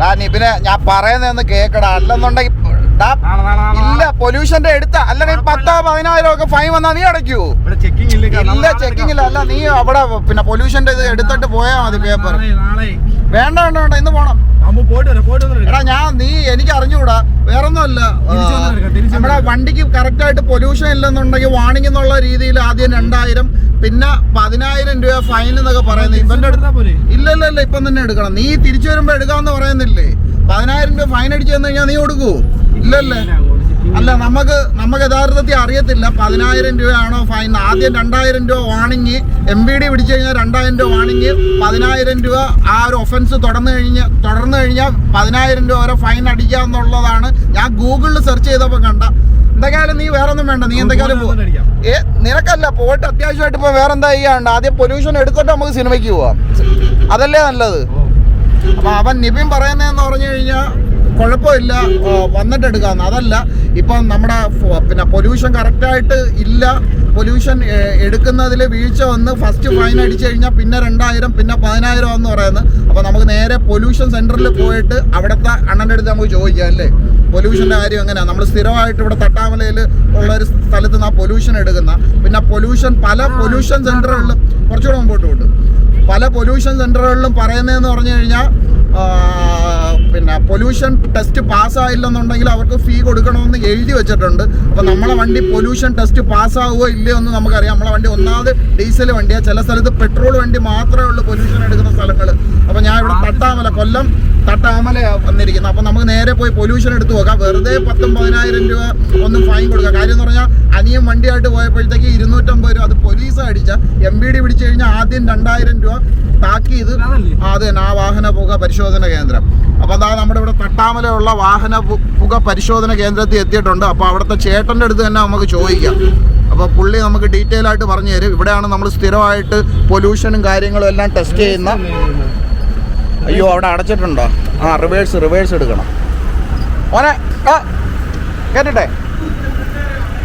ഡാ നിബിനെ ഞാൻ പറയുന്നതെന്ന് കേക്കടാ. അല്ലെന്നുണ്ടെങ്കിൽ ഇല്ല പൊല്യൂഷന്റെ എടുത്ത അല്ലെങ്കിൽ പത്തോ പതിനായിരം ഒക്കെ ഫൈൻ വന്നാ നീ അടയ്ക്കൂ. ഇല്ല ചെക്കിംഗ് ഇല്ല അല്ല നീ അവിടെ പിന്നെ പൊല്യൂഷന്റെ ഇത് എടുത്തിട്ട് പോയാ മതി പേപ്പർ വേണ്ട വേണ്ട വേണ്ട. ഇന്ന് പോണം. എടാ ഞാൻ നീ എനിക്ക് അറിഞ്ഞുകൂടാ. വേറൊന്നുമല്ല നമ്മുടെ വണ്ടിക്ക് കറക്റ്റ് ആയിട്ട് പൊല്യൂഷൻ ഇല്ലെന്നുണ്ടെങ്കിൽ വാണിംഗ് എന്നുള്ള രീതിയിൽ ആദ്യം രണ്ടായിരം പിന്നെ പതിനായിരം രൂപ ഫൈൻ എന്നൊക്കെ പറയുന്നത്. ഇവന്റെ അടുത്ത് പോലെ ഇല്ല ഇല്ല ഇല്ല ഇപ്പം തന്നെ എടുക്കണം. നീ തിരിച്ചു വരുമ്പോ എടുക്കാന്ന് പറയുന്നില്ലേ? പതിനായിരം രൂപ ഫൈൻ അടിച്ചു തന്നു കഴിഞ്ഞാൽ നീ കൊടുക്കൂ. ഇല്ലല്ലേ? അല്ല നമുക്ക് നമുക്ക് യഥാർത്ഥത്തിൽ അറിയത്തില്ല. പതിനായിരം രൂപയാണോ ഫൈൻ ആദ്യം രണ്ടായിരം രൂപ വാണിങ്ങി എം ബി ഡി പിടിച്ചു കഴിഞ്ഞാൽ രണ്ടായിരം രൂപ വാണിങ്ങി പതിനായിരം രൂപ ആ ഒരു ഒഫൻസ് തുടർന്ന് കഴിഞ്ഞ് തുടർന്ന് കഴിഞ്ഞാൽ പതിനായിരം രൂപ വരെ ഫൈൻ അടിക്കുക എന്നുള്ളതാണ്. ഞാൻ ഗൂഗിളിൽ സെർച്ച് ചെയ്തപ്പോൾ കണ്ട. എന്തൊക്കെയായാലും നീ വേറെ ഒന്നും വേണ്ട. നീ എന്തൊക്കെയാലും ഏ നിനക്കല്ല പോയിട്ട് അത്യാവശ്യമായിട്ട് ഇപ്പൊ വേറെന്താ ചെയ്യാണ്ട് ആദ്യം പൊല്യൂഷൻ എടുത്തിട്ട് നമുക്ക് സിനിമയ്ക്ക് പോവാം. അതല്ലേ നല്ലത്. അപ്പൊ അവൻ നിബിൻ പറയുന്നതെന്ന് പറഞ്ഞു കഴിഞ്ഞാൽ കുഴപ്പമില്ല. വന്നിട്ട് എടുക്കാന്ന്. അതല്ല ഇപ്പം നമ്മുടെ പിന്നെ പൊല്യൂഷൻ കറക്റ്റായിട്ട് ഇല്ല. പൊല്യൂഷൻ എടുക്കുന്നതിൽ വീഴ്ച വന്ന് ഫസ്റ്റ് ഫൈൻ അടിച്ചു കഴിഞ്ഞാൽ പിന്നെ രണ്ടായിരം പിന്നെ പതിനായിരം എന്ന് പറയുന്നത്. അപ്പോൾ നമുക്ക് നേരെ പൊല്യൂഷൻ സെന്ററിൽ പോയിട്ട് അവിടുത്തെ അണ്ണന്റെ അടുത്ത് നമുക്ക് ചോദിക്കാം അല്ലേ? പൊല്യൂഷന്റെ കാര്യം എങ്ങനെയാണ് നമ്മൾ സ്ഥിരമായിട്ട് ഇവിടെ തട്ടാമലയിൽ ഉള്ള ഒരു സ്ഥലത്ത് നിന്ന് ആ പൊല്യൂഷൻ എടുക്കുന്ന. പിന്നെ പൊല്യൂഷൻ പല പൊല്യൂഷൻ സെന്ററുകളിലും കുറച്ചുകൂടെ മുമ്പോട്ട് വിട്ടു പല പൊല്യൂഷൻ സെന്ററുകളിലും പറയുന്നതെന്ന് പറഞ്ഞു കഴിഞ്ഞാൽ പിന്നെ പൊല്യൂഷൻ ടെസ്റ്റ് പാസ്സായില്ലെന്നുണ്ടെങ്കിൽ അവർക്ക് ഫീ കൊടുക്കണമെന്ന് എഴുതി വെച്ചിട്ടുണ്ട്. അപ്പോൾ നമ്മളെ വണ്ടി പൊല്യൂഷൻ ടെസ്റ്റ് പാസ്സാവുമോ ഇല്ലയോ എന്ന് നമുക്കറിയാം. നമ്മളെ വണ്ടി ഒന്നാമത് ഡീസൽ വണ്ടിയാണ് ചില സ്ഥലത്ത് പെട്രോൾ വണ്ടി മാത്രമേ ഉള്ളൂ പൊല്യൂഷൻ എടുക്കുന്ന സ്ഥലങ്ങൾ അപ്പോൾ ഞാൻ ഇവിടെ തട്ടാമല കൊല്ലം തട്ടാമല വന്നിരിക്കുന്നത് അപ്പം നമുക്ക് നേരെ പോയി പൊല്യൂഷൻ എടുത്ത് നോക്കാം. വെറുതെ പത്തും പതിനായിരം രൂപ ഒന്നും ഫൈൻ കൊടുക്കാം. കാര്യം എന്ന് പറഞ്ഞാൽ അനിയൻ വണ്ടിയായിട്ട് പോയപ്പോഴത്തേക്ക് ഇരുന്നൂറ്റമ്പത് രൂപ അത് പോലീസ് അടിച്ച. എം ബി ഡി പിടിച്ചു കഴിഞ്ഞാൽ ആദ്യം രണ്ടായിരം രൂപ താക്കീത് അത് തന്നെ ആ വാഹന പുക പരിശോധന കേന്ദ്രം. അപ്പോൾ അതാ നമ്മുടെ ഇവിടെ തട്ടാമലയുള്ള വാഹന പുക പരിശോധന കേന്ദ്രത്തിൽ എത്തിയിട്ടുണ്ട്. അപ്പോൾ അവിടുത്തെ ചേട്ടന്റെ അടുത്ത് തന്നെ നമുക്ക് ചോദിക്കാം. അപ്പോൾ പുള്ളി നമുക്ക് ഡീറ്റെയിൽ ആയിട്ട് പറഞ്ഞു തരും. ഇവിടെയാണ് നമ്മൾ സ്ഥിരമായിട്ട് പൊല്യൂഷനും കാര്യങ്ങളും എല്ലാം ടെസ്റ്റ് ചെയ്യുന്ന അയ്യോ അവിടെ അടച്ചിട്ടുണ്ടോ? ആ റിവേഴ്സ് റിവേഴ്സ് എടുക്കണം. ഓനെ ആ കേട്ടിട്ടെ?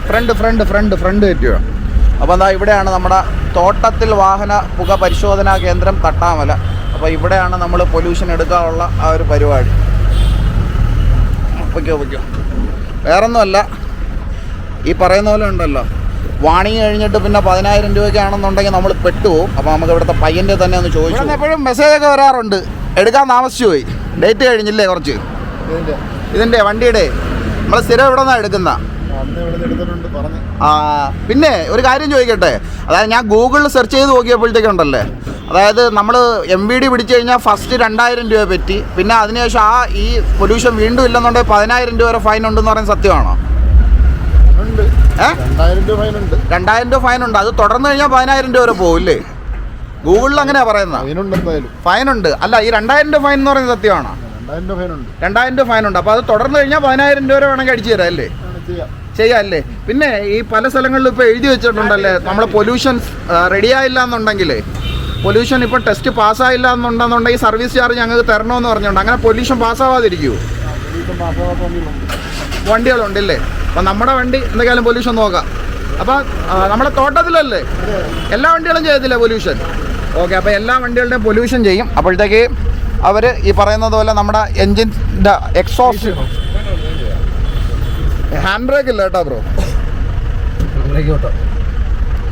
ഫ്രണ്ട് ഫ്രണ്ട് ഫ്രണ്ട് ഫ്രണ്ട് കയറ്റുക അപ്പോൾ എന്താ ഇവിടെയാണ് നമ്മുടെ തോട്ടത്തിൽ വാഹന പുക പരിശോധനാ കേന്ദ്രം തട്ടാമല. അപ്പോൾ ഇവിടെയാണ് നമ്മൾ പൊല്യൂഷൻ എടുക്കാനുള്ള ആ ഒരു പരിപാടി. ഓക്കെ പൊയ്ക്കോ. വേറൊന്നുമല്ല. ഈ പറയുന്ന പോലെ ഉണ്ടല്ലോ. വാണിങ് കഴിഞ്ഞിട്ട് പിന്നെ പതിനായിരം രൂപയ്ക്കാണെന്നുണ്ടെങ്കിൽ നമ്മൾ പെട്ടുപോകും അപ്പോൾ നമുക്ക് ഇവിടുത്തെ പയ്യന്റെ തന്നെ ഒന്ന് ചോദിച്ചു എപ്പോഴും മെസ്സേജൊക്കെ വരാറുണ്ട്. എടുക്കാൻ താമസിച്ചു പോയി. ഡേറ്റ് കഴിഞ്ഞില്ലേ കുറച്ച്? ഇതിന്റെ വണ്ടിയുടെ. നമ്മൾ സ്ഥിരം ഇവിടെ നിന്നാണ് എടുക്കുന്ന. ആ പിന്നെ ഒരു കാര്യം ചോദിക്കട്ടെ? അതായത് ഞാൻ ഗൂഗിളിൽ സെർച്ച് ചെയ്ത് നോക്കിയപ്പോഴത്തേക്കുണ്ടല്ലേ അതായത് നമ്മൾ എം വി ഡി പിടിച്ചു കഴിഞ്ഞാൽ ഫസ്റ്റ് രണ്ടായിരം രൂപ പറ്റി. പിന്നെ അതിനുശേഷം ആ ഈ പൊല്യൂഷൻ വീണ്ടും ഇല്ലെന്നുണ്ടെങ്കിൽ പതിനായിരം രൂപ വരെ ഫൈൻ ഉണ്ടെന്ന് പറയുന്നത് സത്യമാണോ? ഉണ്ട്. രണ്ടായിരം രൂപ ഫൈൻ ഉണ്ട്. അത് തുടർന്ന് കഴിഞ്ഞാൽ പതിനായിരം രൂപ വരെ പോകില്ലേ ഗൂഗിളിൽ അങ്ങനെയാ പറയുന്നത്. ഫൈൻ ഉണ്ട് അല്ല ഈ രണ്ടായിരം രൂപ ഫൈൻ എന്ന് പറയുന്നത് സത്യമാണോ? രണ്ടായിരം രൂപ ഫൈൻ ഉണ്ട് അപ്പോൾ അത് തുടർന്ന് കഴിഞ്ഞാൽ പതിനായിരം രൂപ വരെ വേണമെങ്കിൽ അടിച്ചു തരാം അല്ലേ? ചെയ്യാം. ചെയ്യാല്ലേ പിന്നെ ഈ പല സ്ഥലങ്ങളിലും ഇപ്പോൾ എഴുതി വെച്ചിട്ടുണ്ടല്ലേ നമ്മൾ പൊല്യൂഷൻ റെഡിയായില്ല എന്നുണ്ടെങ്കിലേ പൊല്യൂഷൻ ഇപ്പോൾ ടെസ്റ്റ് പാസ്സായില്ല എന്നുണ്ടെന്നുണ്ടെങ്കിൽ സർവീസ് ചാർജ് ഞങ്ങൾക്ക് തരണമെന്ന് പറഞ്ഞുകൊണ്ട് അങ്ങനെ പൊല്യൂഷൻ പാസ്സാവാതിരിക്കുമോ വണ്ടികളുണ്ടല്ലേ അപ്പം നമ്മുടെ വണ്ടി എന്തെങ്കിലും പൊല്യൂഷൻ നോക്കാം. അപ്പം നമ്മുടെ തോട്ടത്തിലല്ലേ? എല്ലാ വണ്ടികളും ചെയ്യത്തില്ല പൊല്യൂഷൻ ഓക്കെ അപ്പോൾ എല്ലാ വണ്ടികളുടെയും പൊല്യൂഷൻ ചെയ്യും. അപ്പോഴത്തേക്ക് അവർ ഈ പറയുന്നത് പോലെ നമ്മുടെ എൻജിന്റെ എക്സോസ്റ്റ് ഹാൻഡ് ബ്രേക്ക് ഇല്ല കേട്ടോ ബ്രോ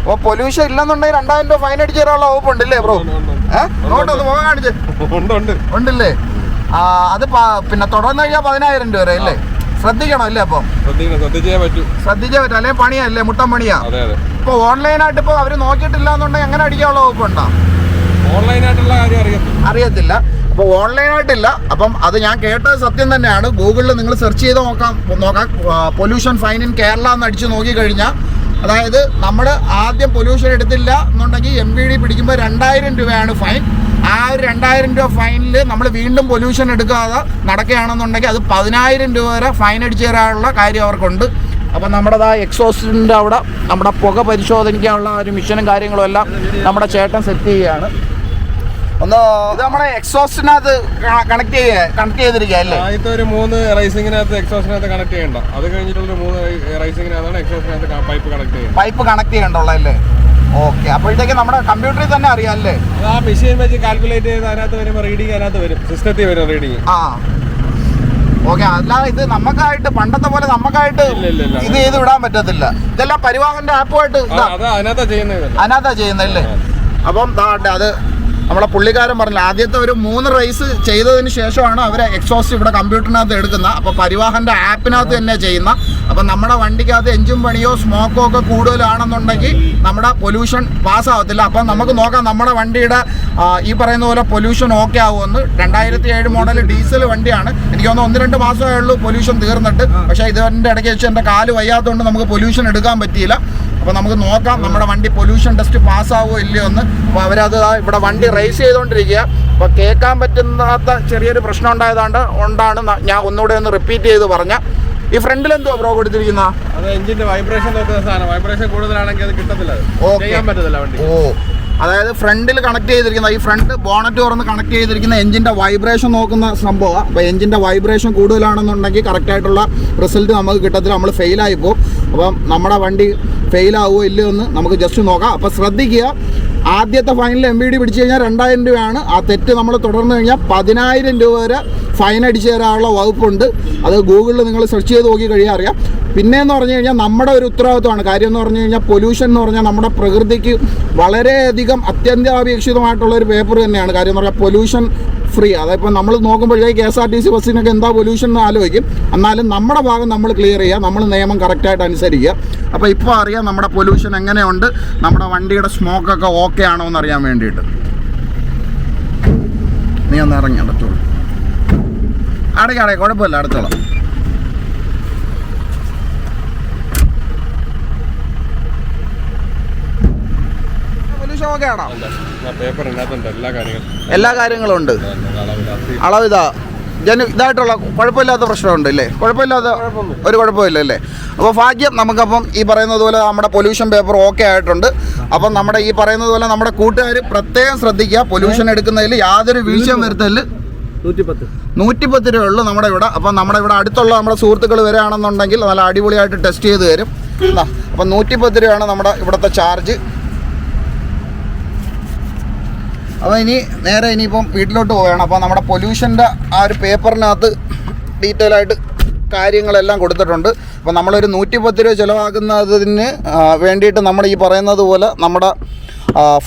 അപ്പോൾ പൊല്യൂഷൻ ഇല്ലെന്നുണ്ടെങ്കിൽ രണ്ടായിരം രൂപ ഫൈൻ അടിച്ചു തരാനുള്ള വകുപ്പ് ഉണ്ടല്ലേ ബ്രോ ഏഹ് കാണിച്ച്. ഉണ്ടല്ലേ? അത് പിന്നെ തുടർന്ന് കഴിഞ്ഞാൽ പതിനായിരം രൂപ വരെ അല്ലേ? ശ്രദ്ധിക്കണം അല്ലേ അപ്പം? ശ്രദ്ധിക്കണം ശ്രദ്ധിച്ചേ പറ്റൂ. ശ്രദ്ധിച്ചേ പറ്റും. അല്ലെ പണിയല്ലേ? മുട്ടൻ പണിയാ. അതെ അതെ. ഇപ്പൊ ഓൺലൈനായിട്ട് ഇപ്പൊ അവർ നോക്കിയിട്ടില്ല എന്നുണ്ടെങ്കിൽ എങ്ങനെ അടിക്കാനുള്ള വകുപ്പുണ്ടോ ഓൺലൈനായിട്ടുള്ള കാര്യം അറിയത്തില്ല. അറിയത്തില്ല. ഓൺലൈൻ ഓൺലൈനായിട്ടില്ല. അപ്പം അത് ഞാൻ കേട്ടത് സത്യം തന്നെയാണ്. ഗൂഗിളിൽ നിങ്ങൾ സെർച്ച് ചെയ്ത് നോക്കാം. നോക്കാം. പൊല്യൂഷൻ ഫൈൻ ഇൻ കേരള എന്ന് അടിച്ച് നോക്കിക്കഴിഞ്ഞാൽ അതായത് നമ്മൾ ആദ്യം പൊല്യൂഷൻ എടുത്തില്ല എന്നുണ്ടെങ്കിൽ എം വി ഡി പിടിക്കുമ്പോൾ രണ്ടായിരം രൂപയാണ് ഫൈൻ. ആ ഒരു രണ്ടായിരം രൂപ ഫൈനിൽ നമ്മൾ വീണ്ടും പൊല്യൂഷൻ എടുക്കാതെ നടക്കുകയാണെന്നുണ്ടെങ്കിൽ അത് പതിനായിരം രൂപ വരെ ഫൈൻ അടിച്ചു തരാനുള്ള കാര്യം അവർക്കുണ്ട്. അപ്പം നമ്മുടെ ആ എക്സോസ്റ്റിന്റെ അവിടെ നമ്മുടെ പുക പരിശോധനിക്കാനുള്ള ഒരു മിഷനും കാര്യങ്ങളും എല്ലാം നമ്മുടെ ചേട്ടൻ സെറ്റ് ചെയ്യുകയാണ്. ഒന്ന് ഇത് നമ്മുടെ എക്സോസ്റ്റിനകത്ത് കണക്ട് ചെയ്യ കണക്ട് ചെയ്തിരിക്കുക അല്ലേ? ആദ്യത്തെ ഒരു മൂന്ന് റൈസിങ്ങിനകത്ത് എക്സോസ്റ്റിനകത്ത് കണക്ട് ചെയ്യണ്ട. അത് കഴിഞ്ഞിട്ടുള്ള മൂന്ന് റൈസിങ്ങിനകത്താണ് എക്സോസ്റ്റിനകത്ത് പൈപ്പ് കണക്ട് ചെയ്യുന്നത് പൈപ്പ് കണക്ട് ചെയ്യണ്ടല്ലേ ഓക്കെ അപ്പോഴത്തേക്ക് നമ്മുടെ കമ്പ്യൂട്ടറിൽ തന്നെ അറിയാം അല്ലേ? ആ മെഷീൻ വെച്ച് കാൽക്കുലേറ്റ് ചെയ്ത് അതിനകത്ത് വരുമ്പോൾ റീഡിങ് അതിനകത്ത് വരും. സിസ്റ്റത്തിൽ വരും റീഡിങ് ആ. ഓക്കെ അല്ലാതെ ഇത് നമുക്കായിട്ട് പണ്ടത്തെ പോലെ നമുക്കായിട്ട്. ഇത് ചെയ്ത് വിടാൻ പറ്റത്തില്ല. ഇതെല്ലാം പരിവാഹന്റെ ആപ്പുമായിട്ട് അതിനകത്താ ചെയ്യുന്നത്. അതിനകത്താ ചെയ്യുന്നല്ലേ അപ്പം അത് നമ്മളെ പുള്ളിക്കാരൻ പറഞ്ഞില്ല. ആദ്യത്തെ ഒരു മൂന്ന് റേസ് ചെയ്തതിന് ശേഷമാണ് അവരെ എക്സോസ്റ്റ് ഇവിടെ കമ്പ്യൂട്ടറിനകത്ത് എടുക്കുന്നത്. അപ്പോൾ പരിവാഹന്റെ ആപ്പിനകത്ത് തന്നെ ചെയ്യുന്ന. അപ്പം നമ്മുടെ വണ്ടിക്കകത്ത് എഞ്ചിൻ പണിയോ സ്മോക്കോ ഒക്കെ കൂടുതലാണെന്നുണ്ടെങ്കിൽ നമ്മുടെ പൊല്യൂഷൻ പാസ്സാവത്തില്ല അപ്പം നമുക്ക് നോക്കാം നമ്മുടെ വണ്ടിയുടെ ഈ പറയുന്ന പോലെ പൊല്യൂഷൻ ഓക്കെ ആവുമെന്ന്. രണ്ടായിരത്തി ഏഴ് മോഡൽ ഡീസൽ വണ്ടിയാണ്. എനിക്ക് തോന്നുന്നു ഒന്ന് രണ്ട് മാസമേ ഉള്ളൂ പൊല്യൂഷൻ തീർന്നിട്ട് പക്ഷേ ഇതിന്റെ ഇടയ്ക്ക് വെച്ച് എന്റെ കാൽ വയ്യാത്തതുകൊണ്ട് നമുക്ക് പൊല്യൂഷൻ എടുക്കാൻ പറ്റിയില്ല. അപ്പോൾ നമുക്ക് നോക്കാം നമ്മുടെ വണ്ടി പൊല്യൂഷൻ ടെസ്റ്റ് പാസ്സാവോ ഇല്ലയോ എന്ന്. അപ്പോൾ അവരത് ഇവിടെ വണ്ടി റേസ് ചെയ്തുകൊണ്ടിരിക്കുക അപ്പോൾ കേൾക്കാൻ പറ്റുന്നാത്ത ചെറിയൊരു പ്രശ്നം ഉണ്ടായതുകൊണ്ട് ഉണ്ടാണ് ഞാൻ ഒന്നുകൂടെ ഒന്ന് റിപ്പീറ്റ് ചെയ്ത് പറഞ്ഞ. ഈ ഫ്രണ്ടിൽ എന്തോ ബ്രോ കൊടുത്തിരിക്കുന്ന അത് എഞ്ചിന്റെ വൈബ്രേഷൻ നോക്കുന്ന സാധനം. വൈബ്രേഷൻ കൂടുതലാണെങ്കിൽ അത് കിട്ടത്തില്ല. ചെയ്യാൻ പറ്റത്തില്ല വണ്ടി. ഓ. അതായത് ഫ്രണ്ടിൽ കണക്ട് ചെയ്തിരിക്കുന്ന ഈ ഫ്രണ്ട് ബോണറ്റ് തുറന്ന് കണക്ട് ചെയ്തിരിക്കുന്ന എഞ്ചിന്റെ വൈബ്രേഷൻ നോക്കുന്ന സംഭവമാണ് അപ്പോൾ എഞ്ചിന്റെ വൈബ്രേഷൻ കൂടുതലാണെന്നുണ്ടെങ്കിൽ കറക്റ്റായിട്ടുള്ള റിസൾട്ട് നമുക്ക് കിട്ടത്തില്ല. നമ്മൾ ഫെയിലായി പോകും അപ്പം നമ്മുടെ വണ്ടി ഫെയിലാവുമോ ഇല്ലയോ എന്ന് നമുക്ക് ജസ്റ്റ് നോക്കാം. അപ്പോൾ ശ്രദ്ധിക്കുക ആദ്യത്തെ ഫൈനൽ എം വി ഡി പിടിച്ചു കഴിഞ്ഞാൽ രണ്ടായിരം രൂപയാണ്. ആ തെറ്റ് നമ്മൾ തുടർന്ന് കഴിഞ്ഞാൽ പതിനായിരം രൂപ വരെ ഫൈൻ അടിച്ചു തരാനുള്ള വകുപ്പുണ്ട്. അത് ഗൂഗിളിൽ നിങ്ങൾ സെർച്ച് ചെയ്ത് നോക്കി കഴിയാൻ അറിയാം. പിന്നെ എന്ന് പറഞ്ഞു കഴിഞ്ഞാൽ നമ്മുടെ ഒരു ഉത്തരവാദിത്വമാണ്. കാര്യം എന്ന് പറഞ്ഞു കഴിഞ്ഞാൽ പൊല്യൂഷൻ എന്ന് പറഞ്ഞാൽ നമ്മുടെ പ്രകൃതിക്ക് വളരെയധികം അത്യന്താപേക്ഷിതമായിട്ടുള്ള ഒരു പേപ്പർ തന്നെയാണ്. കാര്യം എന്ന് പറഞ്ഞാൽ പൊല്യൂഷൻ ഫ്രീ അതായത് നമ്മൾ നോക്കുമ്പോഴേ K S R T C ബസ്സിനൊക്കെ എന്താ പൊല്യൂഷൻ എന്ന് ആലോചിക്കും. എന്നാലും നമ്മുടെ ഭാഗം നമ്മൾ ക്ലിയർ ചെയ്യുക നമ്മൾ നിയമം കറക്റ്റായിട്ട് അനുസരിക്കുക. അപ്പോൾ ഇപ്പോൾ അറിയാം നമ്മുടെ പൊല്യൂഷൻ എങ്ങനെയുണ്ട് നമ്മുടെ വണ്ടിയുടെ സ്മോക്കൊക്കെ ഓക്കെ ആണോ എന്ന് അറിയാൻ വേണ്ടിയിട്ട്. നീ ഒന്ന് ഇറങ്ങി അടുത്തോളൂ. അടയ്ക്ക് അടയ്ക്ക് കുഴപ്പമില്ല അടുത്തോളാം. പൊല്യൂഷൻ കാണാം എല്ലാ കാര്യങ്ങളും. എല്ലാ കാര്യങ്ങളും ഉണ്ട് അളവിതാ. ജന ഇതായിട്ടുള്ള കുഴപ്പമില്ലാത്ത പ്രശ്നമുണ്ട് അല്ലേ കുഴപ്പമില്ലാത്ത ഒരു കുഴപ്പമില്ല അല്ലേ അപ്പോൾ ഭാഗ്യം നമുക്കപ്പം ഈ പറയുന്നത് പോലെ നമ്മുടെ പൊല്യൂഷൻ പേപ്പർ ഓക്കെ ആയിട്ടുണ്ട്. അപ്പം നമ്മുടെ ഈ പറയുന്നത് പോലെ നമ്മുടെ കൂട്ടുകാർ പ്രത്യേകം ശ്രദ്ധിക്കുക. പൊല്യൂഷൻ എടുക്കുന്നതിൽ യാതൊരു വീഴ്ചയും വരുത്തൽ നൂറ്റിപ്പത്ത്. രൂപ ഉള്ളൂ നമ്മുടെ ഇവിടെ. അപ്പം നമ്മുടെ ഇവിടെ അടുത്തുള്ള നമ്മുടെ സുഹൃത്തുക്കൾ വരികയാണെന്നുണ്ടെങ്കിൽ നല്ല അടിപൊളിയായിട്ട് ടെസ്റ്റ് ചെയ്ത് തരും. അപ്പം നൂറ്റിപ്പത്ത് രൂപയാണ് നമ്മുടെ ഇവിടുത്തെ ചാർജ് അപ്പോൾ ഇനി നേരെ ഇനിയിപ്പം വീട്ടിലോട്ട് പോവുകയാണ്. അപ്പോൾ നമ്മുടെ പൊല്യൂഷന്റെ ആ ഒരു പേപ്പറിനകത്ത് ഡീറ്റെയിൽ ആയിട്ട് കാര്യങ്ങളെല്ലാം കൊടുത്തിട്ടുണ്ട്. അപ്പോൾ നമ്മളൊരു നൂറ്റി പത്ത് രൂപ ചിലവാക്കുന്നതിന് വേണ്ടിയിട്ട് നമ്മൾ ഈ പറയുന്നത് പോലെ നമ്മുടെ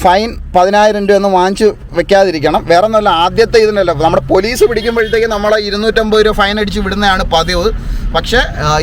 ഫൈൻ പതിനായിരം രൂപ ഒന്ന് വാങ്ങിച്ച് വെക്കാതിരിക്കണം. വേറെ ഒന്നുമല്ല ആദ്യത്തെ ഇതിനല്ല. നമ്മുടെ പോലീസ് പിടിക്കുമ്പോഴത്തേക്ക് നമ്മളെ ഇരുന്നൂറ്റമ്പത് രൂപ ഫൈൻ അടിച്ച് വിടുന്നതാണ് പതിവ്. പക്ഷേ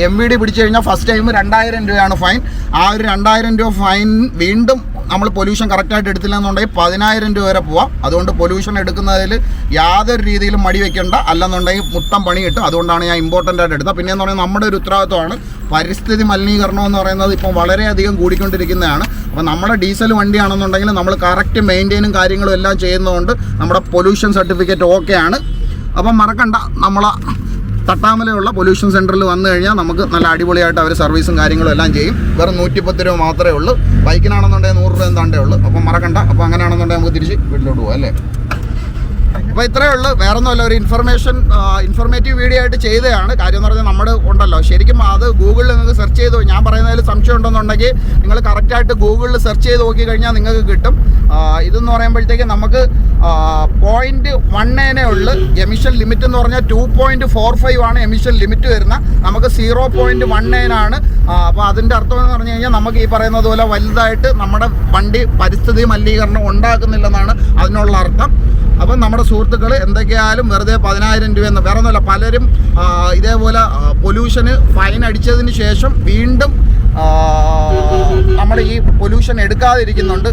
എം വി ഡി പിടിച്ചു കഴിഞ്ഞാൽ ഫസ്റ്റ് ടൈം രണ്ടായിരം രൂപയാണ് ഫൈൻ. ആ ഒരു രണ്ടായിരം രൂപ ഫൈൻ വീണ്ടും നമ്മൾ പൊല്യൂഷൻ കറക്റ്റായിട്ട് എടുത്തില്ല എന്നുണ്ടെങ്കിൽ പതിനായിരം രൂപ വരെ പോവാം. അതുകൊണ്ട് പൊല്യൂഷൻ എടുക്കുന്നതിൽ യാതൊരു രീതിയിലും മടി വെക്കേണ്ട. അല്ലെന്നുണ്ടെങ്കിൽ മുട്ടം പണി കിട്ടും. അതുകൊണ്ടാണ് ഞാൻ ഇമ്പോർട്ടന്റ് ആയിട്ട് എടുത്തത്. പിന്നെ എന്ന് പറയുന്നത് നമ്മുടെ ഒരു ഉത്തരവാദിത്വമാണ് പരിസ്ഥിതി മലിനീകരണം എന്ന് പറയുന്നത് ഇപ്പം വളരെയധികം കൂടിക്കൊണ്ടിരിക്കുന്നതാണ്. അപ്പോൾ നമ്മുടെ ഡീസൽ വണ്ടിയാണെന്നുണ്ടെങ്കിൽ നമ്മൾ കറക്റ്റ് മെയിന്റെയിനും കാര്യങ്ങളും എല്ലാം ചെയ്യുന്നതുകൊണ്ട് നമ്മുടെ പൊല്യൂഷൻ സർട്ടിഫിക്കറ്റ് ഓക്കെയാണ് അപ്പം മറക്കണ്ട. നമ്മളെ തട്ടാമലയുള്ള പൊല്യൂഷൻ സെന്ററിൽ വന്നു കഴിഞ്ഞാൽ നമുക്ക് നല്ല അടിപൊളിയായിട്ട് അവർ സർവീസും കാര്യങ്ങളും എല്ലാം ചെയ്യും. വെറും നൂറ്റിപ്പത്ത് രൂപ മാത്രമേ ഉള്ളൂ. ബൈക്കിനാണെന്നുണ്ടെങ്കിൽ നൂറ് രൂപ എന്താണ്ടേ ഉള്ളൂ. അപ്പം മറക്കണ്ട. അപ്പോൾ അങ്ങനെയാണെന്നുണ്ടെങ്കിൽ നമുക്ക് തിരിച്ച് വീട്ടിലോട്ട് പോകാം അല്ലേ? അപ്പോൾ ഇത്രയേ ഉള്ളൂ. വേറെ ഒന്നുമല്ല ഒരു ഇൻഫർമേഷൻ ഇൻഫർമേറ്റീവ് വീഡിയോ ആയിട്ട് ചെയ്തതാണ്. കാര്യം എന്ന് പറഞ്ഞാൽ നമ്മുടെ ഉണ്ടല്ലോ. ശരിക്കും അത് ഗൂഗിളിൽ നിങ്ങൾക്ക് സെർച്ച് ചെയ്ത് ഞാൻ പറയുന്നതിൽ സംശയം ഉണ്ടെന്നുണ്ടെങ്കിൽ നിങ്ങൾ കറക്റ്റായിട്ട് ഗൂഗിളിൽ സെർച്ച് ചെയ്ത് നോക്കി കഴിഞ്ഞാൽ നിങ്ങൾക്ക് കിട്ടും. ഇതെന്ന് പറയുമ്പോഴത്തേക്ക് നമുക്ക് പോയിന്റ് വൺ ഏനെ ഉള്ളു എമിഷൻ ലിമിറ്റ് എന്ന് പറഞ്ഞാൽ ടു പോയിന്റ് ഫോർ ഫൈവ് ആണ് എമിഷൻ ലിമിറ്റ് വരുന്ന. നമുക്ക് സീറോ പോയിന്റ് വൺ ആണ്. അപ്പോൾ അതിന്റെ അർത്ഥം എന്ന് പറഞ്ഞു കഴിഞ്ഞാൽ നമുക്ക് ഈ പറയുന്നത് പോലെ വലുതായിട്ട് നമ്മുടെ വണ്ടി പരിസ്ഥിതി മലിനീകരണം ഉണ്ടാക്കുന്നില്ലെന്നാണ് അതിനുള്ള അർത്ഥം. അപ്പം നമ്മുടെ സുഹൃത്തുക്കൾ എന്തൊക്കെയായാലും വെറുതെ പതിനായിരം രൂപ എന്ന് വേറെ ഒന്നുമല്ല പലരും ഇതേപോലെ പൊല്യൂഷന് ഫൈൻ അടിച്ചതിന് ശേഷം വീണ്ടും നമ്മൾ ഈ പൊല്യൂഷൻ എടുക്കാതിരിക്കുന്നുണ്ട്.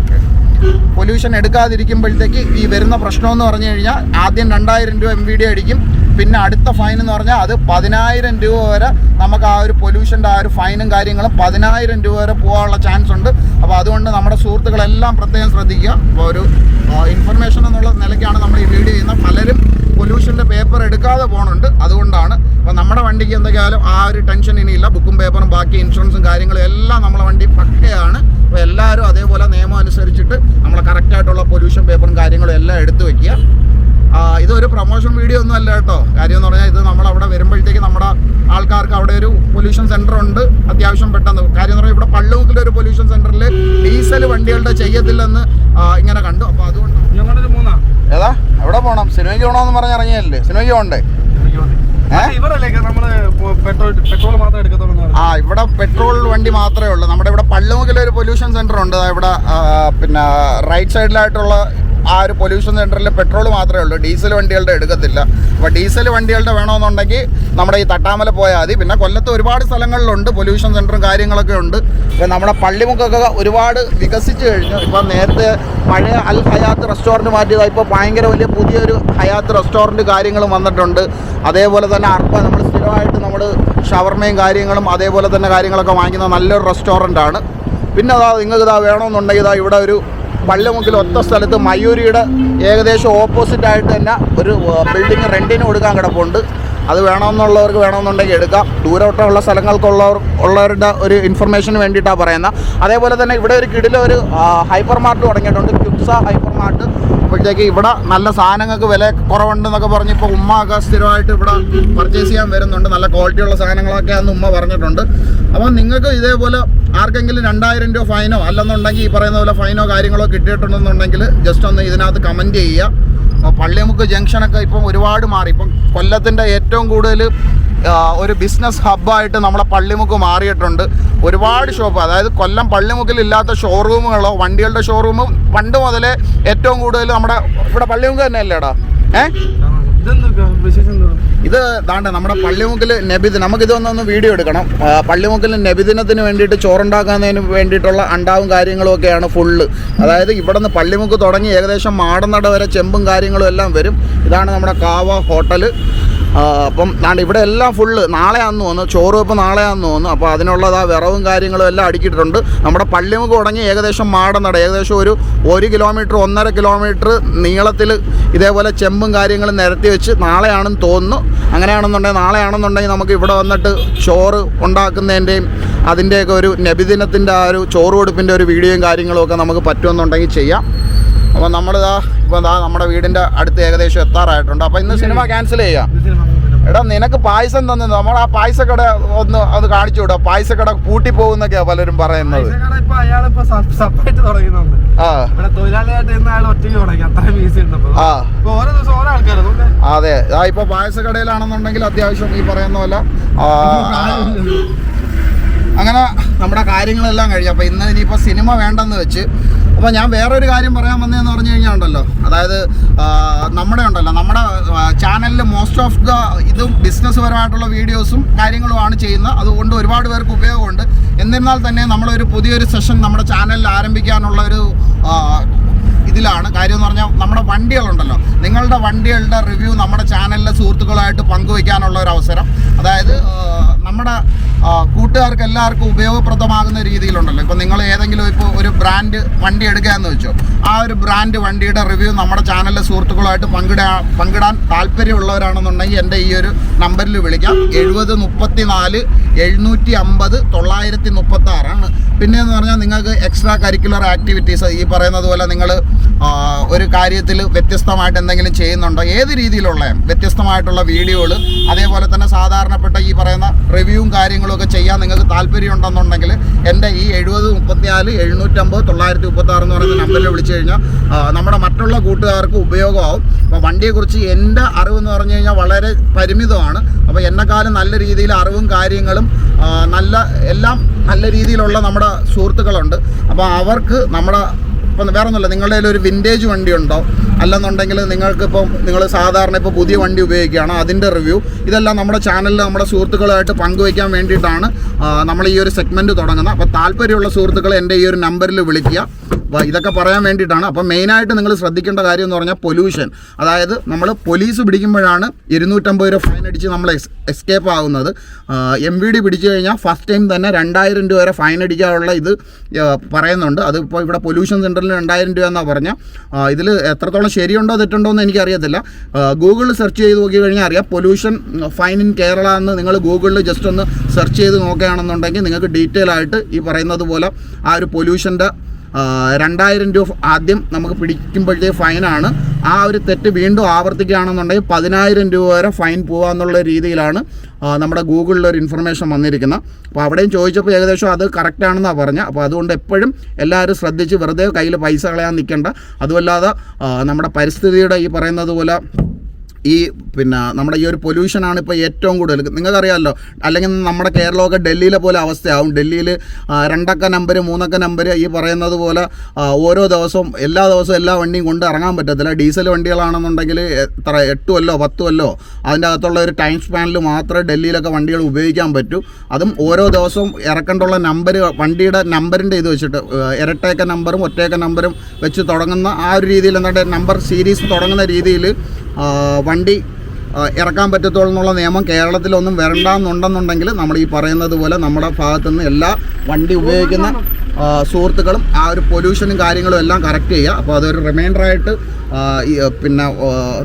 പൊല്യൂഷൻ എടുക്കാതിരിക്കുമ്പോഴത്തേക്ക് ഈ വരുന്ന പ്രശ്നമെന്ന് പറഞ്ഞു കഴിഞ്ഞാൽ ആദ്യം രണ്ടായിരം രൂപ എം വി ഡി അടിക്കും. പിന്നെ അടുത്ത ഫൈൻ എന്ന് പറഞ്ഞാൽ അത് പതിനായിരം രൂപ വരെ നമുക്ക് ആ ഒരു പൊല്യൂഷന്റെ ആ ഒരു ഫൈനും കാര്യങ്ങളും പതിനായിരം രൂപ വരെ പോകാനുള്ള ചാൻസ് ഉണ്ട്. അപ്പോൾ അതുകൊണ്ട് നമ്മുടെ സുഹൃത്തുക്കളെല്ലാം പ്രത്യേകം ശ്രദ്ധിക്കുക. അപ്പോൾ ഒരു ഇൻഫർമേഷൻ എന്നുള്ള നിലയ്ക്കാണ് നമ്മൾ ഈ വീഡിയോ ചെയ്യുന്നത്. പലരും പൊല്യൂഷന്റെ പേപ്പർ എടുക്കാതെ പോകുന്നുണ്ട് അതുകൊണ്ടാണ്. അപ്പോൾ നമ്മുടെ വണ്ടിക്ക് എന്തൊക്കെയായാലും ആ ഒരു ടെൻഷൻ ഇനിയില്ല. ബുക്കും പേപ്പറും ബാക്കി ഇൻഷുറൻസും കാര്യങ്ങളും എല്ലാം നമ്മളെ വണ്ടി പക്കയാണ്. അപ്പോൾ എല്ലാവരും അതേപോലെ നിയമം അനുസരിച്ചിട്ട് നമ്മൾ കറക്റ്റായിട്ടുള്ള പൊല്യൂഷൻ പേപ്പറും കാര്യങ്ങളും എല്ലാം എടുത്തു വയ്ക്കുക ഇതൊരു പ്രൊമോഷൻ വീഡിയോ ഒന്നും അല്ല കേട്ടോ. കാര്യം എന്ന് പറഞ്ഞാൽ ഇത് നമ്മൾ അവിടെ വരുമ്പോഴത്തേക്ക് നമ്മുടെ ആൾക്കാർക്ക് അവിടെ ഒരു പൊല്യൂഷൻ സെന്റർ ഉണ്ട്. അത്യാവശ്യം പെട്ടെന്ന്. കാര്യം എന്ന് പറഞ്ഞാൽ ഇവിടെ പള്ളുമുക്കിലെ ഒരു പൊല്യൂഷൻ സെന്ററിൽ ഡീസൽ വണ്ടികളുടെ ചെയ്യത്തില്ലെന്ന് ഇങ്ങനെ കണ്ടു. അപ്പോൾ അതുകൊണ്ട് ഏതാ? എവിടെ പോകണം സിനിമയ്ക്ക് പോകണമെന്ന് പറഞ്ഞ് ഇറങ്ങിയല്ലേ? സിനിമയ്ക്ക് പോകണ്ടേ ആ ഇവിടെ പെട്രോൾ വണ്ടി മാത്രമേ ഉള്ളൂ. നമ്മുടെ ഇവിടെ പള്ളുമുക്കിലൊരു പൊല്യൂഷൻ സെന്റർ ഉണ്ട്. ദാ ഇവിടെ പിന്നെ റൈറ്റ് സൈഡിലായിട്ടുള്ള ആ ഒരു പൊല്യൂഷൻ സെന്ററിൽ പെട്രോൾ മാത്രമേ ഉള്ളൂ. ഡീസൽ വണ്ടികളുടെ എടുക്കത്തില്ല. അപ്പോൾ ഡീസൽ വണ്ടികളുടെ വേണമെന്നുണ്ടെങ്കിൽ നമ്മുടെ ഈ തട്ടാമല പോയാൽ മതി. പിന്നെ കൊല്ലത്ത് ഒരുപാട് സ്ഥലങ്ങളിലുണ്ട് പൊല്യൂഷൻ സെന്ററും കാര്യങ്ങളൊക്കെ ഉണ്ട്. ഇപ്പം നമ്മുടെ പള്ളിമുക്കൊക്കെ ഒരുപാട് വികസിച്ച് കഴിഞ്ഞു. ഇപ്പം നേരത്തെ പഴയ അൽ ഹയാത്ത് റെസ്റ്റോറന്റ് മാറ്റിയതാണ് ഇപ്പോൾ ഭയങ്കര വലിയ പുതിയൊരു ഹയാത്ത് റെസ്റ്റോറന്റ് കാര്യങ്ങളും വന്നിട്ടുണ്ട്. അതേപോലെ തന്നെ അർപ്പ നമ്മൾ സ്ഥിരമായിട്ട് നമ്മൾ ഷവർമയും കാര്യങ്ങളും അതേപോലെ തന്നെ കാര്യങ്ങളൊക്കെ വാങ്ങിക്കുന്ന നല്ലൊരു റെസ്റ്റോറന്റ് പിന്നെ അതാ നിങ്ങൾക്ക് ഇതാ വേണമെന്നുണ്ടെങ്കിൽ ഇതാ ഇവിടെ ഒരു പള്ളിമുക്കിൽ ഒത്ത സ്ഥലത്ത് മയൂരിയുടെ ഏകദേശം ഓപ്പോസിറ്റ് ആയിട്ട് തന്നെ ഒരു ബിൽഡിംഗ് റെന്റിന് കൊടുക്കാൻ കിടപ്പുണ്ട്. അത് വേണമെന്നുള്ളവർക്ക് വേണമെന്നുണ്ടെങ്കിൽ എടുക്കാം. ദൂരോട്ടമുള്ള സ്ഥലങ്ങൾക്കുള്ളവർ ഉള്ളവരുടെ ഒരു ഇൻഫർമേഷന് വേണ്ടിയിട്ടാണ് പറയുന്നത് അതേപോലെ തന്നെ ഇവിടെ ഒരു കിടിലെ ഒരു ഹൈപ്പർ മാർട്ട് തുടങ്ങിയിട്ടുണ്ട്. ക്യുപ്സ ഹൈപ്പർ മാർട്ട് അപ്പോഴത്തേക്ക് ഇവിടെ നല്ല സാധനങ്ങൾക്ക് വില കുറവുണ്ടെന്നൊക്കെ പറഞ്ഞ് ഇപ്പോൾ ഉമ്മ ഒക്കെ സ്ഥിരമായിട്ട് ഇവിടെ പർച്ചേസ് ചെയ്യാൻ വരുന്നുണ്ട്. നല്ല ക്വാളിറ്റിയുള്ള സാധനങ്ങളൊക്കെ അന്ന് ഉമ്മ പറഞ്ഞിട്ടുണ്ട്. അപ്പോൾ നിങ്ങൾക്ക് ഇതേപോലെ ആർക്കെങ്കിലും രണ്ടായിരം രൂപ ഫൈനോ അല്ലെന്നുണ്ടെങ്കിൽ ഈ പറയുന്ന പോലെ ഫൈനോ കാര്യങ്ങളോ കിട്ടിയിട്ടുണ്ടെന്നുണ്ടെങ്കിൽ ജസ്റ്റ് ഒന്ന് ഇതിനകത്ത് കമന്റ് ചെയ്യുക. പള്ളിമുക്ക് ജംഗ്ഷനൊക്കെ ഇപ്പം ഒരുപാട് മാറി. ഇപ്പം കൊല്ലത്തിന്റെ ഏറ്റവും കൂടുതൽ ഒരു ബിസിനസ് ഹബ്ബായിട്ട് നമ്മളെ പള്ളിമുക്ക് മാറിയിട്ടുണ്ട്. ഒരുപാട് ഷോപ്പ് അതായത് കൊല്ലം പള്ളിമുക്കിൽ ഇല്ലാത്ത ഷോറൂമുകളോ വണ്ടികളുടെ ഷോറൂമും പണ്ട് മുതലേ ഏറ്റവും കൂടുതൽ നമ്മുടെ ഇവിടെ പള്ളിമുക്ക് തന്നെ അല്ലേടാ ഏഹ് ഇത് ദാണ്ട നമ്മുടെ പള്ളിമുക്കിൽ നബിദിനം നമുക്കിതൊന്നൊന്ന് വീഡിയോ എടുക്കണം. പള്ളിമുക്കിൽ നബിദിനത്തിന് വേണ്ടിയിട്ട് ചോറുണ്ടാക്കുന്നതിന് വേണ്ടിയിട്ടുള്ള അണ്ടാവും കാര്യങ്ങളും ഒക്കെയാണ് ഫുള്ള്. അതായത് ഇവിടെ നിന്ന് പള്ളിമുക്ക് തുടങ്ങി ഏകദേശം മാടനട വരെ ചെമ്പും കാര്യങ്ങളും എല്ലാം വരും. ഇതാണ് നമ്മുടെ കാവ ഹോട്ടൽ. ആ, അപ്പം ഞാൻ ഇവിടെ എല്ലാം ഫുള്ള് നാളെയാന്ന് തോന്നുന്നു. ചോറ് വെപ്പ് നാളെയാന്ന് തോന്നുന്നു. അപ്പോൾ അതിനുള്ളതാ വിറവും കാര്യങ്ങളും എല്ലാം അടുക്കിയിട്ടുണ്ട് നമ്മുടെ പള്ളിമുക്ക് തുടങ്ങി ഏകദേശം മാടനട. ഏകദേശം ഒരു ഒരു കിലോമീറ്റർ ഒന്നര കിലോമീറ്റർ നീളത്തിൽ ഇതേപോലെ ചെമ്പും കാര്യങ്ങളും നിരത്തി വെച്ച് നാളെയാണെന്ന് തോന്നുന്നു. അങ്ങനെയാണെന്നുണ്ടെങ്കിൽ നാളെയാണെന്നുണ്ടെങ്കിൽ നമുക്ക് ഇവിടെ വന്നിട്ട് ചോറ് ഉണ്ടാക്കുന്നതിന്റെയും അതിന്റെയൊക്കെ ഒരു നബിദിനത്തിന്റെ ആ ഒരു ചോറ് കൊടുപ്പിന്റെ ഒരു വീഡിയോയും കാര്യങ്ങളും ഒക്കെ നമുക്ക് പറ്റുമെന്നുണ്ടെങ്കിൽ ചെയ്യാം. അപ്പോൾ നമ്മളിതാ ഇപ്പോൾ ദാ നമ്മുടെ വീടിന്റെ അടുത്ത് ഏകദേശം എത്താറായിട്ടുണ്ട്. അപ്പോൾ ഇന്ന് സിനിമ ക്യാൻസൽ ചെയ്യാം. എടാ നിനക്ക് പായസം തന്നു നമ്മൾ ആ പായസക്കട ഒന്ന് അത് കാണിച്ചു വിടാം. പായസക്കട പൂട്ടി പോകുന്നൊക്കെയാ പലരും പറയുന്നത്. അതെ. ഇപ്പൊ പായസക്കടയിലാണെന്നുണ്ടെങ്കിൽ അത്യാവശ്യം ഈ പറയുന്ന പോലെ അങ്ങനെ നമ്മുടെ കാര്യങ്ങളെല്ലാം കഴിഞ്ഞു. അപ്പോൾ ഇന്ന് ഇനിയിപ്പോൾ സിനിമ വേണ്ടെന്ന് വെച്ച് അപ്പോൾ ഞാൻ വേറൊരു കാര്യം പറയാൻ വന്നതെന്ന് പറഞ്ഞു കഴിഞ്ഞാൽ ഉണ്ടല്ലോ. അതായത് നമ്മുടെ ഉണ്ടല്ലോ. നമ്മുടെ ചാനലിൽ മോസ്റ്റ് ഓഫ് ദ ഇതും ബിസിനസ് പരമായിട്ടുള്ള വീഡിയോസും കാര്യങ്ങളുമാണ് ചെയ്യുന്നത്. അതുകൊണ്ട് ഒരുപാട് പേർക്ക് ഉപയോഗമുണ്ട്. എന്നിരുന്നാൽ തന്നെ നമ്മളൊരു പുതിയൊരു സെഷൻ നമ്മുടെ ചാനലിൽ ആരംഭിക്കാനുള്ള ഒരു ഇതിലാണ്. കാര്യം എന്ന് പറഞ്ഞാൽ നമ്മുടെ വണ്ടികളുണ്ടല്ലോ. നിങ്ങളുടെ വണ്ടികളുടെ റിവ്യൂ നമ്മുടെ ചാനലിലെ സുഹൃത്തുക്കളായിട്ട് പങ്കുവയ്ക്കാനുള്ള ഒരു അവസരം. അതായത് നമ്മുടെ കൂട്ടുകാർക്ക് എല്ലാവർക്കും ഉപയോഗപ്രദമാകുന്ന രീതിയിലുണ്ടല്ലോ. ഇപ്പോൾ നിങ്ങൾ ഏതെങ്കിലും ഇപ്പോൾ ഒരു ബ്രാൻഡ് വണ്ടി എടുക്കുകയെന്ന് വെച്ചോ ആ ഒരു ബ്രാൻഡ് വണ്ടിയുടെ റിവ്യൂ നമ്മുടെ ചാനലിലെ സുഹൃത്തുക്കളുമായിട്ട് പങ്കിടാ പങ്കിടാൻ താല്പര്യമുള്ളവരാണെന്നുണ്ടെങ്കിൽ എന്റെ ഈ ഒരു നമ്പറിൽ വിളിക്കാം. എഴുപത് മുപ്പത്തി നാല് എഴുന്നൂറ്റി അമ്പത് തൊള്ളായിരത്തി മുപ്പത്തി ആറാണ് പിന്നെ എന്ന് പറഞ്ഞാൽ നിങ്ങൾക്ക് എക്സ്ട്രാ കരിക്കുലർ ആക്ടിവിറ്റീസ് ഈ പറയുന്നത് പോലെ നിങ്ങൾ ഒരു കാര്യത്തിൽ വ്യത്യസ്തമായിട്ട് എന്തെങ്കിലും ചെയ്യുന്നുണ്ടോ? ഏത് രീതിയിലുള്ള വ്യത്യസ്തമായിട്ടുള്ള വീഡിയോകൾ അതേപോലെ തന്നെ സാധാരണപ്പെട്ട ഈ പറയുന്ന റിവ്യൂവും കാര്യങ്ങളും ഒക്കെ ചെയ്യാൻ നിങ്ങൾക്ക് താല്പര്യം ഉണ്ടെന്നുണ്ടെങ്കിൽ എന്റെ ഈ എഴുപത് മുപ്പത്തിനാല് എഴുന്നൂറ്റമ്പത് തൊള്ളായിരത്തി മുപ്പത്തി ആറ് എന്ന് പറയുന്ന നമ്പറിൽ വിളിച്ചു കഴിഞ്ഞാൽ നമ്മുടെ മറ്റുള്ള കൂട്ടുകാർക്ക് ഉപയോഗമാവും. അപ്പോൾ വണ്ടിയെക്കുറിച്ച് എന്റെ അറിവെന്ന് പറഞ്ഞു കഴിഞ്ഞാൽ വളരെ പരിമിതമാണ്. അപ്പോൾ എന്നെക്കാളും നല്ല രീതിയിൽ അറിവും കാര്യങ്ങളും നല്ല എല്ലാം നല്ല രീതിയിലുള്ള നമ്മുടെ സുഹൃത്തുക്കളുണ്ട്. അപ്പോൾ അവർക്ക് നമ്മുടെ ഇപ്പം വേറെ ഒന്നുമില്ല നിങ്ങളുടെ ഒരു വിന്റേജ് വണ്ടി ഉണ്ടോ? അല്ലെന്നുണ്ടെങ്കിൽ നിങ്ങൾക്ക് ഇപ്പം നിങ്ങൾ സാധാരണ ഇപ്പോൾ പുതിയ വണ്ടി ഉപയോഗിക്കുകയാണ് അതിന്റെ റിവ്യൂ ഇതെല്ലാം നമ്മുടെ ചാനലിൽ നമ്മുടെ സുഹൃത്തുക്കളുമായിട്ട് പങ്കുവയ്ക്കാൻ വേണ്ടിയിട്ടാണ് നമ്മൾ ഈ ഒരു സെഗ്മെന്റ് തുടങ്ങുന്നത്. അപ്പോൾ താല്പര്യമുള്ള സുഹൃത്തുക്കൾ എന്റെ ഈ ഒരു നമ്പറിൽ വിളിക്കുക. ഇതൊക്കെ പറയാൻ വേണ്ടിയിട്ടാണ്. അപ്പോൾ മെയിനായിട്ട് നിങ്ങൾ ശ്രദ്ധിക്കേണ്ട കാര്യം എന്ന് പറഞ്ഞാൽ പൊല്യൂഷൻ അതായത് നമ്മൾ പോലീസ് പിടിക്കുമ്പോഴാണ് ഇരുന്നൂറ്റമ്പത് രൂപ ഫൈൻ അടിച്ച് നമ്മൾ എസ്കേപ്പ് ആകുന്നത് എം വി ഡി പിടിച്ചു കഴിഞ്ഞാൽ ഫസ്റ്റ് ടൈം തന്നെ രണ്ടായിരം രൂപ വരെ ഫൈൻ അടിക്കാനുള്ള ഇത് പറയുന്നുണ്ട്. അതിപ്പോൾ ഇവിടെ പൊല്യൂഷൻ സെന്ററിൽ രണ്ടായിരം രൂപ എന്നാണ് പറഞ്ഞാൽ ഇതിൽ എത്രത്തോളം ശരിയുണ്ടോ തെറ്റുണ്ടോ എന്ന് എനിക്കറിയത്തില്ല ഗൂഗിളിൽ സെർച്ച് ചെയ്ത് നോക്കി കഴിഞ്ഞാൽ അറിയാം. പൊല്യൂഷൻ ഫൈൻ ഇൻ കേരള എന്ന് നിങ്ങൾ ഗൂഗിളിൽ ജസ്റ്റ് ഒന്ന് സെർച്ച് ചെയ്ത് നോക്കുകയാണെന്നുണ്ടെങ്കിൽ നിങ്ങൾക്ക് ഡീറ്റെയിൽ ആയിട്ട് ഈ പറയുന്നത് പോലെ ആ ഒരു പൊല്യൂഷന്റെ രണ്ടായിരം രൂപ ആദ്യം നമുക്ക് പിടിക്കുമ്പോഴത്തെ ഫൈനാണ്. ആ ഒരു തെറ്റ് വീണ്ടും ആവർത്തിക്കുകയാണെന്നുണ്ടെങ്കിൽ പതിനായിരം രൂപ വരെ ഫൈൻ പോകാന്നുള്ള രീതിയിലാണ് നമ്മുടെ ഗൂഗിളിൽ ഒരു ഇൻഫർമേഷൻ വന്നിരിക്കുന്നത്. അപ്പോൾ അവിടെയും ചോദിച്ചപ്പോൾ ഏകദേശം അത് കറക്റ്റാണെന്നാണ് പറഞ്ഞത്. അപ്പോൾ അതുകൊണ്ട് എപ്പോഴും എല്ലാവരും ശ്രദ്ധിച്ച് വെറുതെ കയ്യിൽ പൈസ കളയാൻ നിൽക്കേണ്ട. അതുമല്ലാതെ നമ്മുടെ പരിസ്ഥിതിയുടെ ഈ പറയുന്നത് പോലെ ഈ പിന്നെ നമ്മുടെ ഈ ഒരു പൊല്യൂഷനാണ് ഇപ്പോൾ ഏറ്റവും കൂടുതൽ. നിങ്ങൾക്കറിയാമല്ലോ അല്ലെങ്കിൽ നമ്മുടെ കേരളമൊക്കെ ഡൽഹിയിലെ പോലെ അവസ്ഥയാവും. ഡൽഹിയിൽ രണ്ടക്ക നമ്പർ മൂന്നക്ക നമ്പർ ഈ പറയുന്നത് പോലെ ഓരോ ദിവസവും എല്ലാ ദിവസവും എല്ലാ വണ്ടിയും കൊണ്ട് ഇറങ്ങാൻ പറ്റത്തില്ല. ഡീസൽ വണ്ടികളാണെന്നുണ്ടെങ്കിൽ എത്ര എട്ടുമല്ലോ പത്തുമല്ലോ അതിന്റെ അകത്തുള്ള ഒരു ടൈം സ്പാനിൽ മാത്രമേ ഡൽഹിയിലൊക്കെ വണ്ടികൾ ഉപയോഗിക്കാൻ പറ്റൂ. അതും ഓരോ ദിവസവും ഇറക്കേണ്ടുള്ള നമ്പർ വണ്ടിയുടെ നമ്പറിന്റെ ഇത് വെച്ചിട്ട് ഇരട്ടേക്ക നമ്പറും ഒറ്റേക്ക നമ്പറും വെച്ച് തുടങ്ങുന്ന ആ ഒരു രീതിയിൽ എന്താ നമ്പർ സീരീസ് തുടങ്ങുന്ന രീതിയിൽ വണ്ടി ഇറക്കാൻ പറ്റത്തുള്ളൂ എന്നുള്ള നിയമം കേരളത്തിലൊന്നും വരണ്ടെന്നുണ്ടെന്നുണ്ടെങ്കിൽ നമ്മൾ ഈ പറയുന്നത് പോലെ നമ്മുടെ ഭാഗത്തു നിന്ന് എല്ലാ വണ്ടി ഉപയോഗിക്കുന്ന സുഹൃത്തുക്കളും ആ ഒരു പൊല്യൂഷനും കാര്യങ്ങളും എല്ലാം കറക്റ്റ് ചെയ്യുക. അപ്പോൾ അതൊരു റിമൈൻഡറായിട്ട് പിന്നെ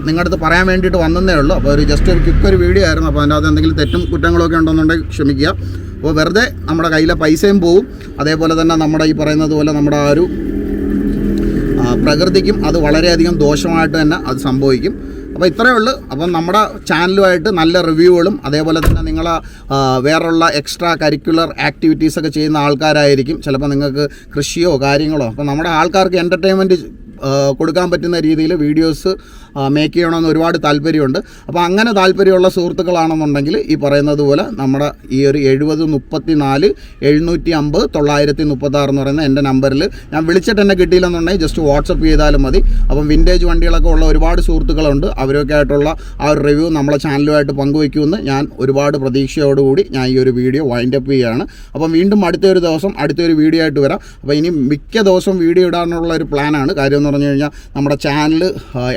നിങ്ങളുടെ അടുത്ത് പറയാൻ വേണ്ടിയിട്ട് വന്നതേ ഉള്ളൂ. അപ്പോൾ ഒരു ജസ്റ്റ് ഒരു ക്വിക്ക് ഒരു വീഡിയോ ആയിരുന്നു. അപ്പോൾ അതിന്റെ അകത്ത് എന്തെങ്കിലും തെറ്റും കുറ്റങ്ങളൊക്കെ ഉണ്ടെന്നുണ്ടെങ്കിൽ ക്ഷമിക്കുക. അപ്പോൾ വെറുതെ നമ്മുടെ കയ്യിലെ പൈസയും പോവും. അതേപോലെ തന്നെ നമ്മുടെ ഈ പറയുന്നത് പോലെ നമ്മുടെ ആ ഒരു പ്രകൃതിക്കും അത് വളരെയധികം ദോഷമായിട്ട് തന്നെ അത് സംഭവിക്കും. അപ്പോൾ ഇത്രയേ ഉള്ളൂ. അപ്പം നമ്മുടെ ചാനലുമായിട്ട് നല്ല റിവ്യൂകളും അതേപോലെ തന്നെ നിങ്ങൾ വേറുള്ള എക്സ്ട്രാ കരിക്കുലർ ആക്ടിവിറ്റീസൊക്കെ ചെയ്യുന്ന ആൾക്കാരായിരിക്കും. ചിലപ്പോൾ നിങ്ങൾക്ക് കൃഷിയോ കാര്യങ്ങളോ അപ്പോൾ നമ്മുടെ ആൾക്കാർക്ക് എന്റർടൈൻമെന്റ് കൊടുക്കാൻ പറ്റുന്ന രീതിയിൽ വീഡിയോസ് മേക്ക് ചെയ്യണമെന്ന് ഒരുപാട് താല്പര്യമുണ്ട്. അപ്പോൾ അങ്ങനെ താല്പര്യമുള്ള സുഹൃത്തുക്കളാണെന്നുണ്ടെങ്കിൽ ഈ പറയുന്നത് പോലെ നമ്മുടെ ഈ ഒരു എഴുപത് മുപ്പത്തി നാല് എഴുന്നൂറ്റി അമ്പത് തൊള്ളായിരത്തി മുപ്പത്താറ് എന്ന് പറയുന്ന എന്റെ നമ്പറിൽ ഞാൻ വിളിച്ചിട്ട് എന്നെ കിട്ടിയില്ലെന്നുണ്ടെങ്കിൽ ജസ്റ്റ് വാട്സപ്പ് ചെയ്താലും മതി. അപ്പം വിന്റേജ് വണ്ടികളൊക്കെ ഉള്ള ഒരുപാട് സുഹൃത്തുക്കളുണ്ട്. അവരൊക്കെ ആയിട്ടുള്ള ആ ഒരു റിവ്യൂ നമ്മളെ ചാനലുമായിട്ട് പങ്കുവയ്ക്കുമെന്ന് ഞാൻ ഒരുപാട് പ്രതീക്ഷയോടുകൂടി ഞാൻ ഈ ഒരു വീഡിയോ വൈൻഡ് അപ്പ് ചെയ്യുകയാണ്. അപ്പം വീണ്ടും അടുത്തൊരു ദിവസം അടുത്തൊരു വീഡിയോ ആയിട്ട് വരാം. അപ്പോൾ ഇനി മിക്ക ദിവസവും വീഡിയോ ഇടാനുള്ള ഒരു പ്ലാനാണ് കാര്യം എന്ന് പറഞ്ഞു കഴിഞ്ഞാൽ നമ്മുടെ ചാനൽ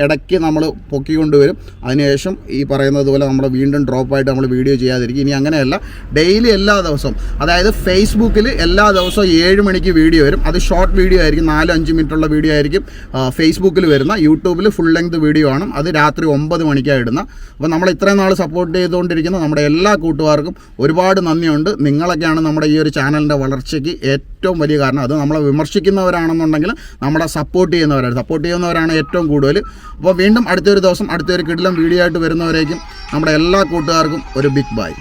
ഇടയ്ക്ക് നമ്മൾ പൊക്കിക്കൊണ്ടുവരും. അതിനുശേഷം ഈ പറയുന്നത് പോലെ നമ്മൾ വീണ്ടും ഡ്രോപ്പായിട്ട് നമ്മൾ വീഡിയോ ചെയ്യാതിരിക്കും. ഇനി അങ്ങനെയല്ല. ഡെയിലി എല്ലാ ദിവസവും അതായത് ഫേസ്ബുക്കിൽ എല്ലാ ദിവസവും ഏഴ് മണിക്ക് വീഡിയോ വരും. അത് ഷോർട്ട് വീഡിയോ ആയിരിക്കും. നാല് അഞ്ച് മിനിറ്റുള്ള വീഡിയോ ആയിരിക്കും. ഫേസ്ബുക്കിൽ വരുന്ന യൂട്യൂബിൽ ഫുൾ ലെങ്ത് വീഡിയോ ആണ്. അത് രാത്രി ഒമ്പത് മണിക്കാണ് ഇടുന്ന. അപ്പോൾ നമ്മൾ ഇത്രയും നാൾ സപ്പോർട്ട് ചെയ്തുകൊണ്ടിരിക്കുന്ന നമ്മുടെ എല്ലാ കൂട്ടുകാർക്കും ഒരുപാട് നന്ദിയുണ്ട്. നിങ്ങളൊക്കെയാണ് നമ്മുടെ ഈ ഒരു ചാനലിന്റെ വളർച്ചയ്ക്ക് ഏറ്റവും വലിയ കാരണം അത് നമ്മളെ വിമർശിക്കുന്നവരാണെന്നുണ്ടെങ്കിൽ നമ്മളെ സപ്പോർട്ട് ചെയ്യുന്നവരാണ്. സപ്പോർട്ട് ചെയ്യുന്നവരാണ് ഏറ്റവും കൂടുതൽ. അപ്പോൾ വീണ്ടും അടുത്തൊരു ദിവസം അടുത്തൊരു കിടിലം വീഡിയോ ആയിട്ട് വരുന്നവരേക്കും നമ്മുടെ എല്ലാ കൂട്ടുകാർക്കും ഒരു ബിഗ് ബൈ